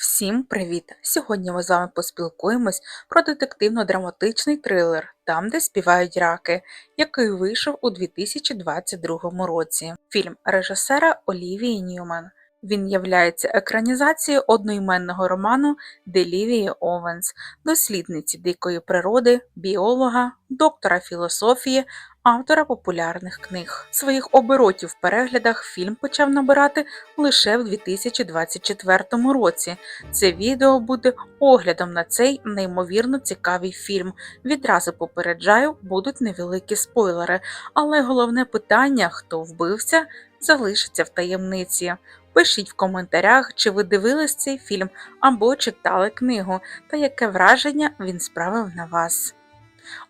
Всім привіт! Сьогодні ми з вами поспілкуємось про детективно-драматичний трилер Там, де співають раки, який вийшов у 2022 році. Фільм режисера Олівії Ньюман. Він являється екранізацією одноіменного роману Делівії Овенс, дослідниці дикої природи, біолога, доктора філософії, автора популярних книг. Своїх оборотів в переглядах фільм почав набирати лише в 2024 році. Це відео буде оглядом на цей неймовірно цікавий фільм. Відразу попереджаю, будуть невеликі спойлери, але головне питання, хто вбивця, залишиться в таємниці. Пишіть в коментарях, чи ви дивились цей фільм або читали книгу, та яке враження він справив на вас.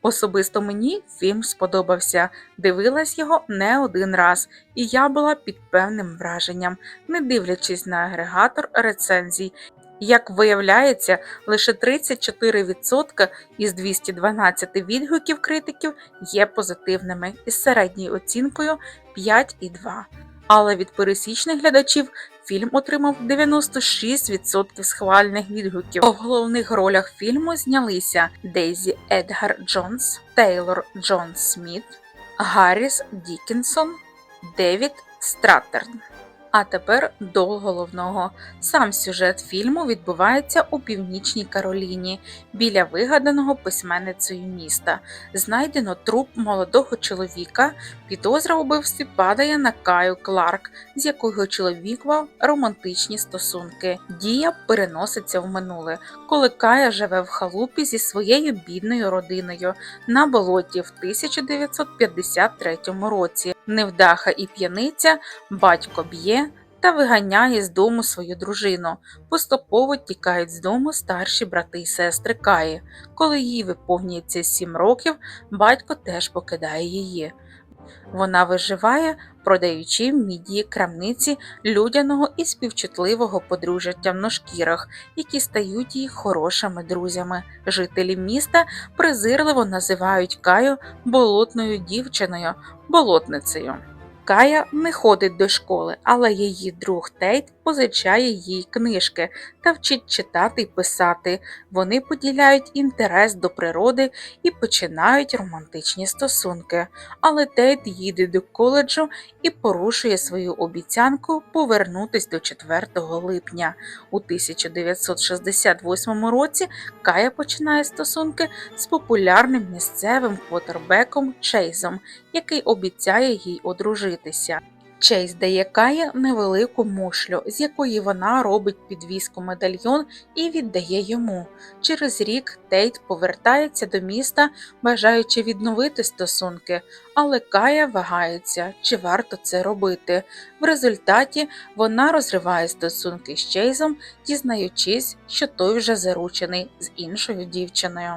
Особисто мені фільм сподобався, дивилась його не один раз, і я була під певним враженням, не дивлячись на агрегатор рецензій. Як виявляється, лише 34% із 212 відгуків критиків є позитивними із середньою оцінкою 5,2. Але від пересічних глядачів фільм отримав 96% схвальних відгуків. У головних ролях фільму знялися Дейзі Едгар Джонс, Тейлор Джон Сміт, Гарріс Дікінсон, Девід Стратерн. А тепер до головного. Сам сюжет фільму відбувається у північній Кароліні біля вигаданого письменницею міста. Знайдено труп молодого чоловіка. Підозра у вбивстві падає на Каю Кларк, з якою чоловік романтичні стосунки. Дія переноситься в минуле, коли Кая живе в халупі зі своєю бідною родиною на болоті в 1953 році. Невдаха і п'яниця, батько б'є та виганяє з дому свою дружину. Поступово тікають з дому старші брати й сестри Каї. Коли їй виповнюється сім років, батько теж покидає її. Вона виживає, продаючи міді крамниці людяного і співчутливого подружжя темношкірих, які стають їй хорошими друзями. Жителі міста презирливо називають Каю болотною дівчиною, болотницею. Кая не ходить до школи, але її друг Тейт позичає їй книжки та вчить читати й писати. Вони поділяють інтерес до природи і починають романтичні стосунки. Але Тейт їде до коледжу і порушує свою обіцянку повернутись до 4 липня. У 1968 році Кая починає стосунки з популярним місцевим квотербеком Чейзом, який обіцяє їй одружитися. Чейз дає Каї невелику мушлю, з якої вона робить підвіску медальйон і віддає йому. Через рік Тейт повертається до міста, бажаючи відновити стосунки, але Кая вагається, чи варто це робити. В результаті вона розриває стосунки з Чейзом, дізнаючись, що той вже заручений з іншою дівчиною.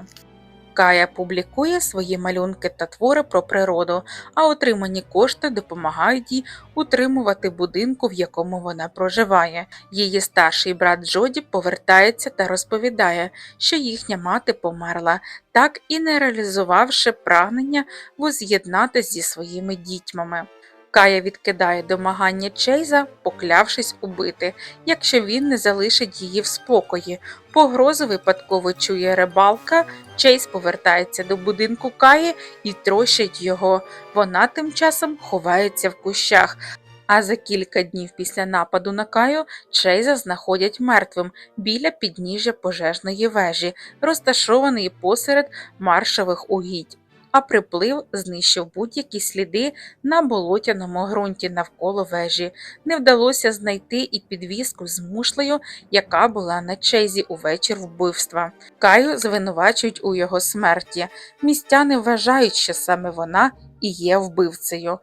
Кая публікує свої малюнки та твори про природу, а отримані кошти допомагають їй утримувати будинку, в якому вона проживає. Її старший брат Джоді повертається та розповідає, що їхня мати померла, так і не реалізувавши прагнення воз'єднати зі своїми дітьми. Кая відкидає домагання Чейза, поклявшись убити, якщо він не залишить її в спокої. Погрозу випадково чує рибалка, Чейз повертається до будинку Каї і трощить його. Вона тим часом ховається в кущах. А за кілька днів після нападу на Каю Чейза знаходять мертвим біля підніжжя пожежної вежі, розташованої посеред маршових угідь а приплив знищив будь-які сліди на болотяному ґрунті навколо вежі. Не вдалося знайти і підвіску з мушлею, яка була на чезі у вечір вбивства. Каю звинувачують у його смерті. Містяни вважають, що саме вона і є вбивцею.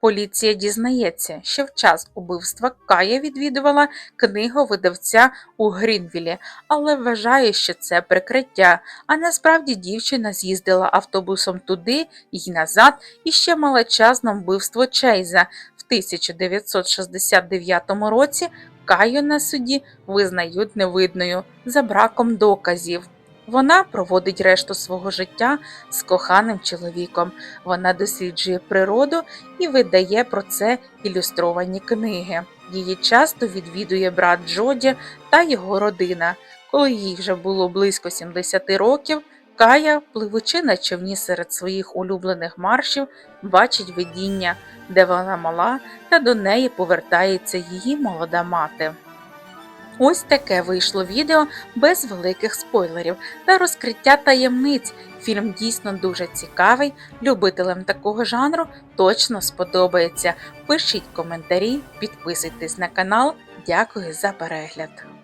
Поліція дізнається, що в час убивства Кая відвідувала книговидавця у Грінвілі, але вважає, що це прикриття. А насправді дівчина з'їздила автобусом туди й назад і ще мала час на вбивство Чейза. В 1969 році Каю на суді визнають невидною за браком доказів. Вона проводить решту свого життя з коханим чоловіком. Вона досліджує природу і видає про це ілюстровані книги. Її часто відвідує брат Джоді та його родина. Коли їй вже було близько 70 років, Кая, пливучи на човні серед своїх улюблених маршів, бачить видіння, де вона мала, та до неї повертається її молода мати. Ось таке вийшло відео без великих спойлерів та розкриття таємниць. Фільм дійсно дуже цікавий. Любителям такого жанру точно сподобається. Пишіть коментарі, підписуйтесь на канал. Дякую за перегляд.